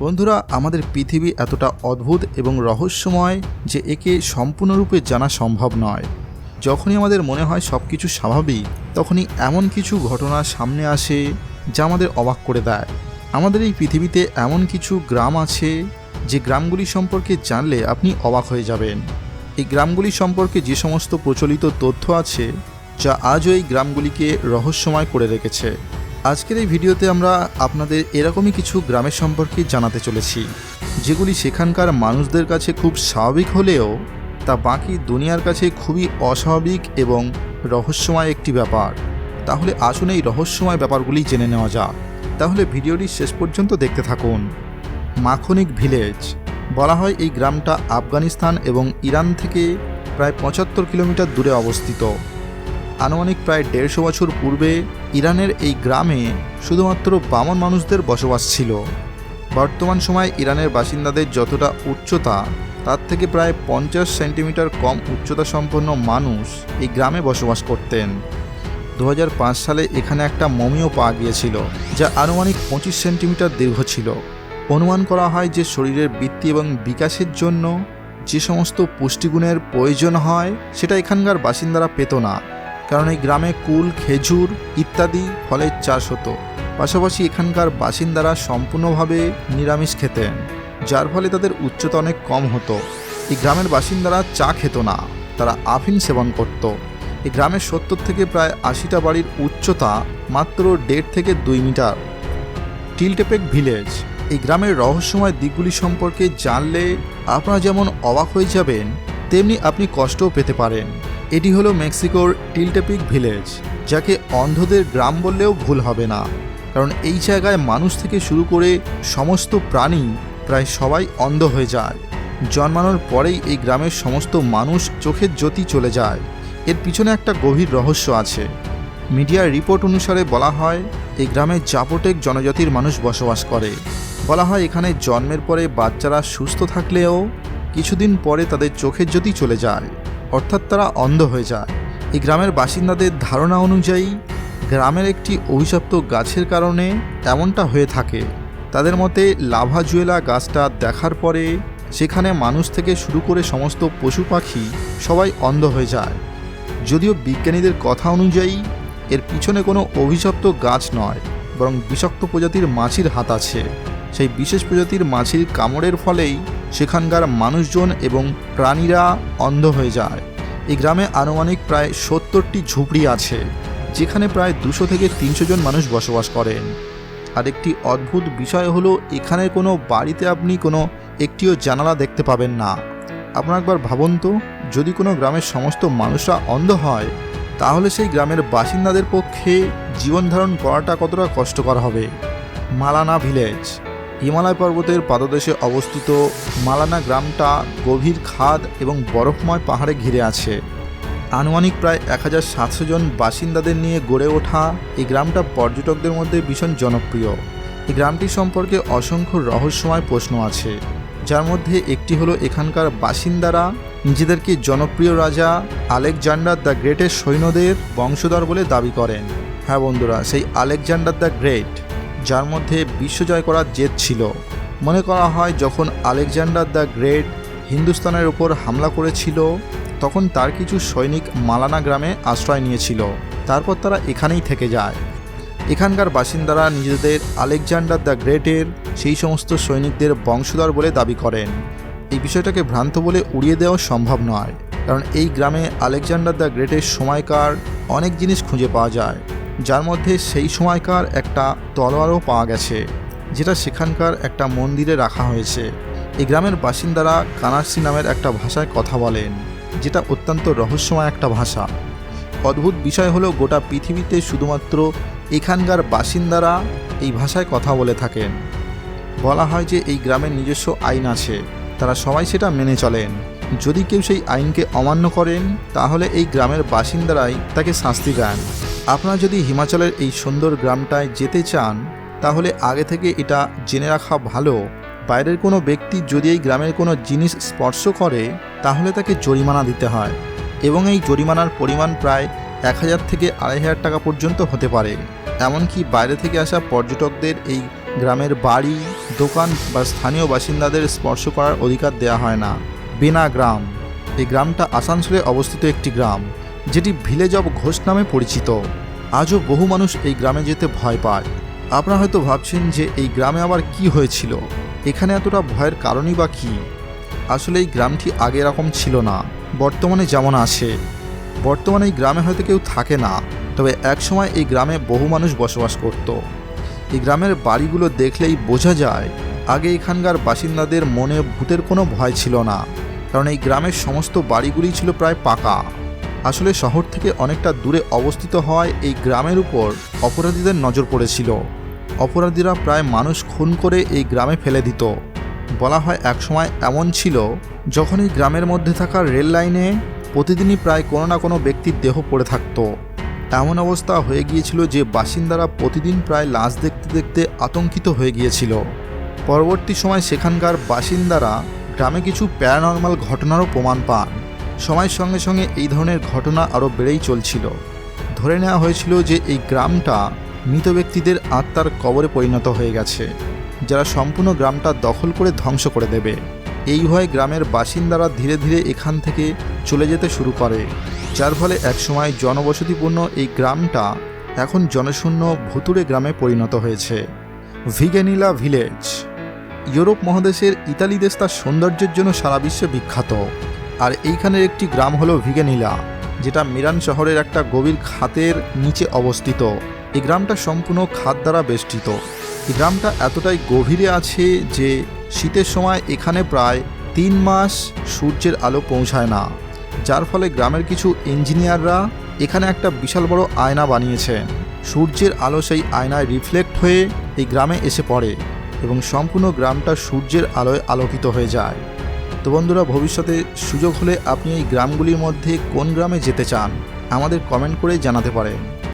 বন্ধুরা, আমাদের পৃথিবী এতটা অদ্ভুত এবং রহস্যময় যে একে সম্পূর্ণরূপে জানা সম্ভব নয়। যখনই আমাদের মনে হয় সব কিছু স্বাভাবিক, তখনই এমন কিছু ঘটনা সামনে আসে যা আমাদের অবাক করে দেয়। আমাদের এই পৃথিবীতে এমন কিছু গ্রাম আছে যে গ্রামগুলি সম্পর্কে জানলে আপনি অবাক হয়ে যাবেন। এই গ্রামগুলি সম্পর্কে যে সমস্ত প্রচলিত তথ্য আছে, যা আজও এই গ্রামগুলিকে রহস্যময় করে রেখেছে। আজকের এই ভিডিওতে আমরা আপনাদের এরকমই কিছু গ্রামের সম্পর্কে জানাতে চলেছি, যেগুলি সেখানকার মানুষদের কাছে খুব স্বাভাবিক হলেও তা বাকি দুনিয়ার কাছে খুবই অস্বাভাবিক এবং রহস্যময় একটি ব্যাপার। তাহলে আসুন এই রহস্যময় ব্যাপারগুলি জেনে নেওয়া যাক। তাহলে ভিডিওটি শেষ পর্যন্ত দেখতে থাকুন। মাখনিক ভিলেজ, বলা হয় এই গ্রামটা আফগানিস্তান এবং ইরান থেকে প্রায় পঁচাত্তর কিলোমিটার দূরে অবস্থিত। আনুমানিক প্রায় দেড়শো বছর পূর্বে ইরানের এই গ্রামে শুধুমাত্র বামন মানুষদের বসবাস ছিল। বর্তমান সময় ইরানের বাসিন্দাদের যতটা উচ্চতা, তার থেকে প্রায় পঞ্চাশ সেন্টিমিটার কম উচ্চতা সম্পন্ন মানুষ এই গ্রামে বসবাস করতেন। দু হাজার পাঁচ সালে এখানে একটা মমিও পাওয়া গিয়েছিল, যা আনুমানিক পঁচিশ সেন্টিমিটার দীর্ঘ ছিল। অনুমান করা হয় যে শরীরের বৃত্তি এবং বিকাশের জন্য যে সমস্ত পুষ্টিগুণের প্রয়োজন হয়, সেটা এখানকার বাসিন্দারা পেত না। কারণ এই গ্রামে কুল, খেজুর ইত্যাদি ফলের চাষ হতো। পাশাপাশি এখানকার বাসিন্দারা সম্পূর্ণভাবে নিরামিষ খেতেন, যার ফলে তাদের উচ্চতা অনেক কম হতো। এই গ্রামের বাসিন্দারা চা খেত না, তারা আফিন সেবন করত। এই গ্রামের সত্তর থেকে প্রায় আশিটা বাড়ির উচ্চতা মাত্র দেড় থেকে দুই মিটার। টিলটেপেক ভিলেজ, এই গ্রামের রহস্যময় দিকগুলি সম্পর্কে জানলে আপনারা যেমন অবাক হয়ে যাবেন, তেমনি আপনি কষ্টও পেতে পারেন। এটি হলো মেক্সিকোর টিলটেপিক ভিলেজ, যাকে অন্ধদের গ্রাম বললেও ভুল হবে না। কারণ এই জায়গায় মানুষ থেকে শুরু করে সমস্ত প্রাণী প্রায় সবাই অন্ধ হয়ে যায়। জন্মানোর পরেই এই গ্রামের সমস্ত মানুষ চোখের জ্যোতি চলে যায়। এর পিছনে একটা গভীর রহস্য আছে। মিডিয়ার রিপোর্ট অনুসারে বলা হয়, এই গ্রামে জাপোটেক জনজাতির মানুষ বসবাস করে। বলা হয়, এখানে জন্মের পরে বাচ্চারা সুস্থ থাকলেও কিছুদিন পরে তাদের চোখের জ্যোতি চলে যায়। অর্থাৎ তারা অন্ধ হয়ে যায়। এই গ্রামের বাসিন্দাদের ধারণা অনুযায়ী, গ্রামের একটি অভিশপ্ত গাছের কারণে এমনটা হয়ে থাকে। তাদের মতে, লাভা জুয়েলা গাছটা দেখার পরে সেখানে মানুষ থেকে শুরু করে সমস্ত পশু পাখি সবাই অন্ধ হয়ে যায়। যদিও বিজ্ঞানীদের কথা অনুযায়ী, এর পিছনে কোনো অভিশপ্ত গাছ নয়, বরং বিষাক্ত প্রজাতির মাছির হাত আছে। সেই বিশেষ প্রজাতির মাছির কামড়ের ফলেই সেখানকার মানুষজন এবং প্রাণীরা অন্ধ হয়ে যায়। এই গ্রামে আনুমানিক প্রায় সত্তরটি ঝুপড়ি আছে, যেখানে প্রায় দুশো থেকে তিনশো জন মানুষ বসবাস করেন। আর একটি অদ্ভুত বিষয় হলো, এখানে কোনো বাড়িতে আপনি কোনো একটিও জানালা দেখতে পাবেন না। আপনার একবার ভাবুন তো, যদি কোনো গ্রামের সমস্ত মানুষরা অন্ধ হয়, তাহলে সেই গ্রামের বাসিন্দাদের পক্ষে জীবন ধারণ করাটা কতটা কষ্টকর হবে। মালানা ভিলেজ। হিমালয় পর্বতের পাদদেশে অবস্থিত মালানা গ্রামটা গভীর খাদ এবং বরফময় পাহাড়ে ঘিরে আছে। আনুমানিক প্রায় এক হাজার সাতশো জন বাসিন্দাদের নিয়ে গড়ে ওঠা এই গ্রামটা পর্যটকদের মধ্যে ভীষণ জনপ্রিয়। এই গ্রামটি সম্পর্কে অসংখ্য রহস্যময় প্রশ্ন আছে, যার মধ্যে একটি হলো এখানকার বাসিন্দারা নিজেদেরকে জনপ্রিয় রাজা আলেকজান্ডার দ্য গ্রেটের সৈন্যদের বংশধর বলে দাবি করেন। হ্যাঁ বন্ধুরা, সেই আলেকজান্ডার দ্য গ্রেট। যার মধ্যে বিশ্বজয় করার জেদ ছিল। মনে করা হয় যখন আলেকজান্ডার দ্য গ্রেট হিন্দুস্তানের উপর হামলা করেছিল, তখন তার কিছু সৈনিক মালানা গ্রামে আশ্রয় নিয়েছিল। তারপর তারা এখানেই থেকে যায়। এখানকার বাসিন্দারা নিজেদের আলেকজান্ডার দ্য গ্রেটের সেই সমস্ত সৈনিকদের বংশধর বলে দাবি করেন। এই বিষয়টাকে ভ্রান্ত বলে উড়িয়ে দেওয়া সম্ভব নয়, কারণ এই গ্রামে আলেকজান্ডার দ্য গ্রেটের সময়কার অনেক জিনিস খুঁজে পাওয়া যায়। যার মধ্যে সেই সময়কার একটা তলোয়ারও পাওয়া গেছে, যেটা সেখানকার একটা মন্দিরে রাখা হয়েছে। এই গ্রামের বাসিন্দারা কানার্সি নামের একটা ভাষায় কথা বলেন, যেটা অত্যন্ত রহস্যময় একটা ভাষা। অদ্ভুত বিষয় হলো গোটা পৃথিবীতে শুধুমাত্র এখানকার বাসিন্দারা এই ভাষায় কথা বলে থাকেন। বলা হয় যে এই গ্রামের নিজস্ব আইন আছে, তারা সবাই সেটা মেনে চলেন। যদি কেউ সেই আইনকে অমান্য করেন, তাহলে এই গ্রামের বাসিন্দারাই তাকে শাস্তি দেন। আপনারা যদি হিমাচলের এই সুন্দর গ্রামটায় যেতে চান, তাহলে আগে থেকে এটা জেনে রাখা ভালো। বাইরের কোনো ব্যক্তি যদি এই গ্রামের কোনো জিনিস স্পর্শ করে, তাহলে তাকে জরিমানা দিতে হয়। এবং এই জরিমানার পরিমাণ প্রায় এক হাজার থেকে আড়াই হাজার টাকা পর্যন্ত হতে পারে। এমনকি বাইরে থেকে আসা পর্যটকদের এই গ্রামের বাড়ি, দোকান বা স্থানীয় বাসিন্দাদের স্পর্শ করার অধিকার দেওয়া হয় না। বেনা গ্রাম। এই গ্রামটা আসানসোলে অবস্থিত একটি গ্রাম, যেটি ভিলেজ অব ঘোষ নামে পরিচিত। আজও বহু মানুষ এই গ্রামে যেতে ভয় পায়। আপনারা হয়তো ভাবছেন যে এই গ্রামে আবার কি হয়েছিল? এখানে এতটা ভয়ের কারণই বা কী? আসলে এই গ্রামটি আগে এরকম ছিল না, বর্তমানে যেমন আছে। বর্তমানে এই গ্রামে হয়তো কেউ থাকে না, তবে একসময় এই গ্রামে বহু মানুষ বসবাস করত। এই গ্রামের বাড়িগুলো দেখলেই বোঝা যায়, আগে এখানকার বাসিন্দাদের মনে ভূতের কোনো ভয় ছিল না। কারণ এই গ্রামের সমস্ত বাড়িগুলি ছিল প্রায় পাকা। আসলে শহর থেকে অনেকটা দূরে অবস্থিত হওয়ায় এই গ্রামের উপর অপরাধীদের নজর পড়েছিল। অপরাধীরা প্রায় মানুষ খুন করে এই গ্রামে ফেলে দিত। বলা হয় একসময় এমন ছিল, যখন এই গ্রামের মধ্যে থাকা রেল লাইনে প্রতিদিনই প্রায় কোনো না কোনো ব্যক্তির দেহ পড়ে থাকতো। এমন অবস্থা হয়ে গিয়েছিল যে বাসিন্দারা প্রতিদিন প্রায় লাশ দেখতে দেখতে আতঙ্কিত হয়ে গিয়েছিল। পরবর্তী সময় সেখানকার বাসিন্দারা গ্রামে কিছু প্যারানর্মাল ঘটনারও প্রমাণ পান। সময়ের সঙ্গে সঙ্গে এই ধরনের ঘটনা আরও বেড়েই চলছিল। ধরে নেওয়া হয়েছিল যে এই গ্রামটা মৃত ব্যক্তিদের আত্মার কবরে পরিণত হয়ে গেছে, যারা সম্পূর্ণ গ্রামটা দখল করে ধ্বংস করে দেবে। এই ভয়ে গ্রামের বাসিন্দারা ধীরে ধীরে এখান থেকে চলে যেতে শুরু করে, যার ফলে একসময় জনবসতিপূর্ণ এই গ্রামটা এখন জনশূন্য ভুতুড়ে গ্রামে পরিণত হয়েছে। ভিগেনিলা ভিলেজ ইউরোপ মহাদেশের ইতালি দেশ তার সৌন্দর্যের জন্য সারা বিশ্বে বিখ্যাত। আর এইখানের একটি গ্রাম হলো ভিগেনিলা, যেটা মিরান শহরের একটা গভীর খাতের নিচে অবস্থিত। এই গ্রামটা সম্পূর্ণ খাত দ্বারা বেষ্টিত। এই গ্রামটা এতটাই গভীরে আছে যে শীতের সময় এখানে প্রায় তিন মাস সূর্যের আলো পৌঁছায় না। যার ফলে গ্রামের কিছু ইঞ্জিনিয়াররা এখানে একটা বিশাল বড় আয়না বানিয়েছেন সূর্যের আলো সেই আয়নায় রিফ্লেক্ট হয়ে এই গ্রামে এসে পড়ে। এবং সম্পূর্ণ গ্রামটা সূর্যের আলোয় আলোকিত হয়ে যায়। তো বন্ধুরা, ভবিষ্যতে সুযোগ হলে আপনি এই গ্রামগুলির মধ্যে কোন গ্রামে যেতে চান, আমাদের কমেন্ট করে জানাতে পারেন।